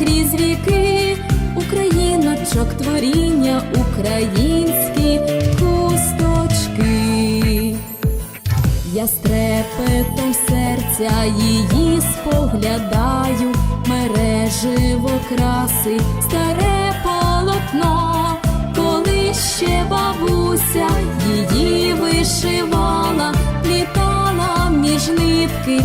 крізь віки, Україночок творіння, українські хусточки. Я з трепетом серця її споглядаю, мереживо краси, старе полотно, коли ще бабуся її вишивала, плітала між нитки,